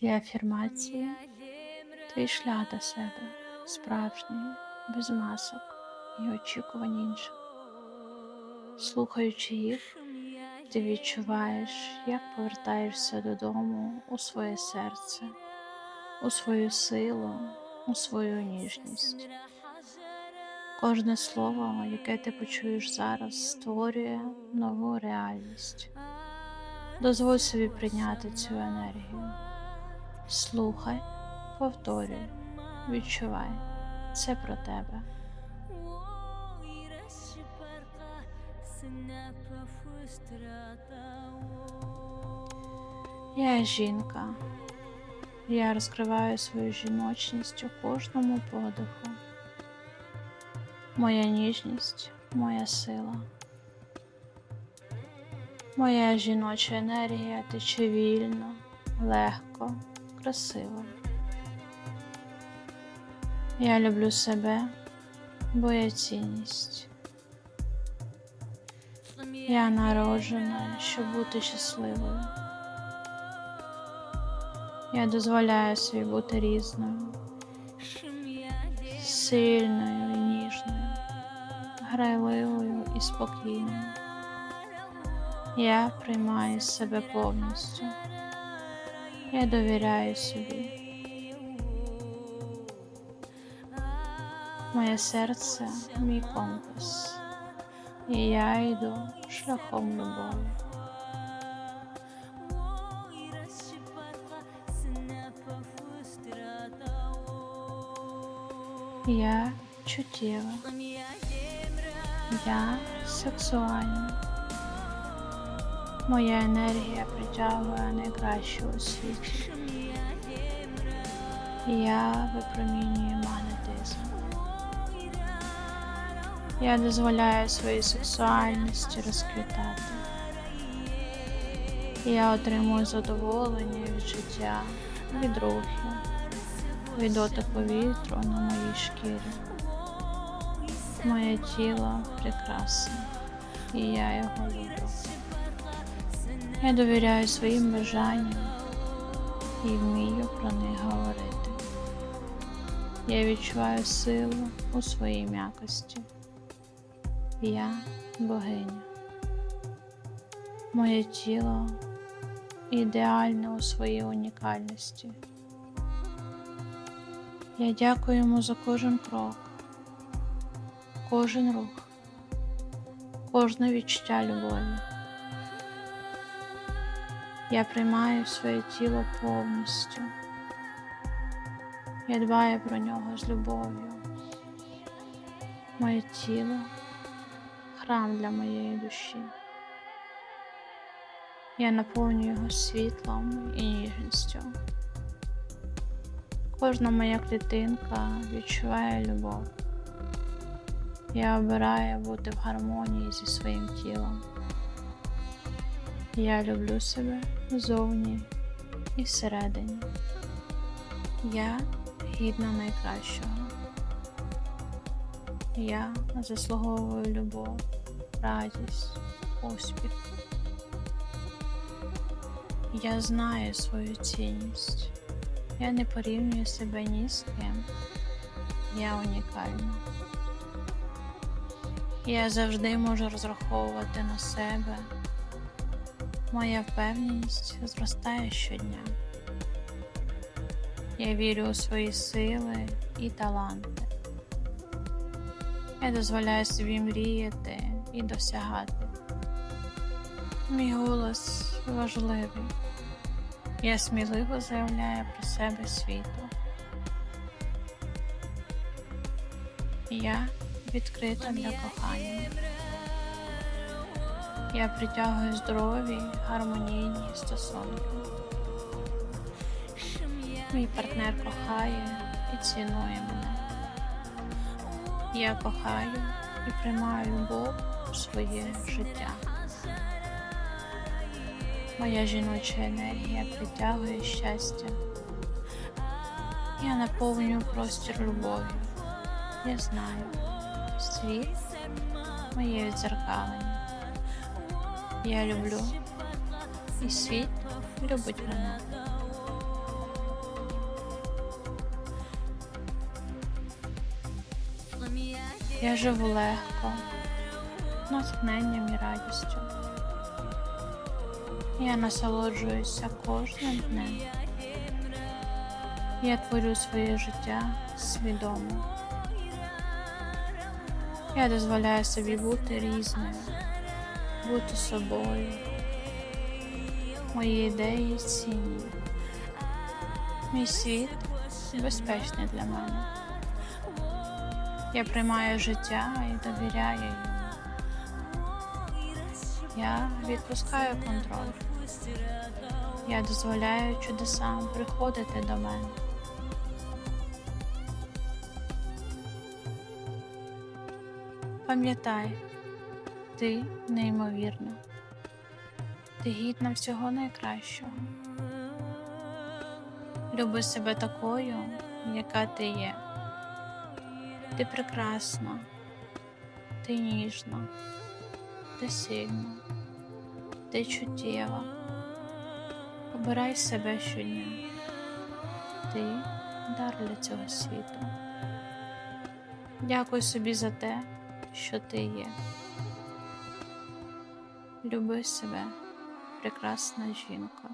Ці афірмації твій шлях до себе, справжній, без масок і очікувань інших. Слухаючи їх, ти відчуваєш, як повертаєшся додому у своє серце, у свою силу, у свою ніжність. Кожне слово, яке ти почуєш зараз, створює нову реальність. Дозволь собі прийняти цю енергію. Слухай, повторюй, відчувай. Це про тебе. Я жінка. Я розкриваю свою жіночність у кожному подиху. Моя ніжність, моя сила. Моя жіноча енергія тече вільно, легко, красиво. Я люблю себе, бо я цінність. Я народжена, щоб бути щасливою. Я дозволяю собі бути різною, сильною і ніжною, грайливою і спокійною. Я приймаю себе повністю. Я довіряю собі. Моє серце мій компас, і я йду шляхом любові. Я чуттєва. Я сексуальна. Моя енергія притягує найкраще у світі. Я випромінюю магнетизм. Я дозволяю своїй сексуальності розквітати. Я отримую задоволення від життя, від рухів, від дотику вітру на моїй шкірі. Моє тіло прекрасне, і я його люблю. Я довіряю своїм бажанням і вмію про них говорити. Я відчуваю силу у своїй м'якості. Я богиня. Моє тіло ідеальне у своїй унікальності. Я дякую йому за кожен крок, кожен рух, кожне відчуття любові. Я приймаю своє тіло повністю. Я дбаю про нього з любов'ю. Моє тіло храм для моєї душі. Я наповнюю його світлом і ніжністю. Кожна моя клітинка відчуває любов. Я обираю бути в гармонії зі своїм тілом. Я люблю себе зовні і всередині. Я гідна найкращого. Я заслуговую любов, радість, успіх. Я знаю свою цінність. Я не порівнюю себе ні з ким. Я унікальна. Я завжди можу розраховувати на себе. Моя впевненість зростає щодня. Я вірю у свої сили і таланти. Я дозволяю собі мріяти і досягати. Мій голос важливий. Я сміливо заявляю про себе світу. Я відкрита для кохання. Я притягую здорові, гармонійні стосунки. Мій партнер кохає і цінує мене. Я кохаю і приймаю любов у своє життя. Моя жіноча енергія притягує щастя. Я наповнюю простір любов'ю. Я знаю, світ моє відзеркалення я люблю. І світ любить мене. Я живу легко, натхненням і радістю. Я насолоджуюся кожним днем. Я творю своє життя свідомо. Я дозволяю собі бути різною бути собою. Мої ідеї цінні. Мій світ безпечний для мене. Я приймаю життя і довіряю йому. Я відпускаю контроль. Я дозволяю чудесам приходити до мене. Пам'ятай, ти неймовірна. Ти гідна всього найкращого. Люби себе такою, яка ти є. Ти прекрасна, ти ніжна, ти сильна, ти чуттєва. Обирай себе щодня. Ти дар для цього світу. Дякуй собі за те, що ти є. Люби себе, прекрасна жінка.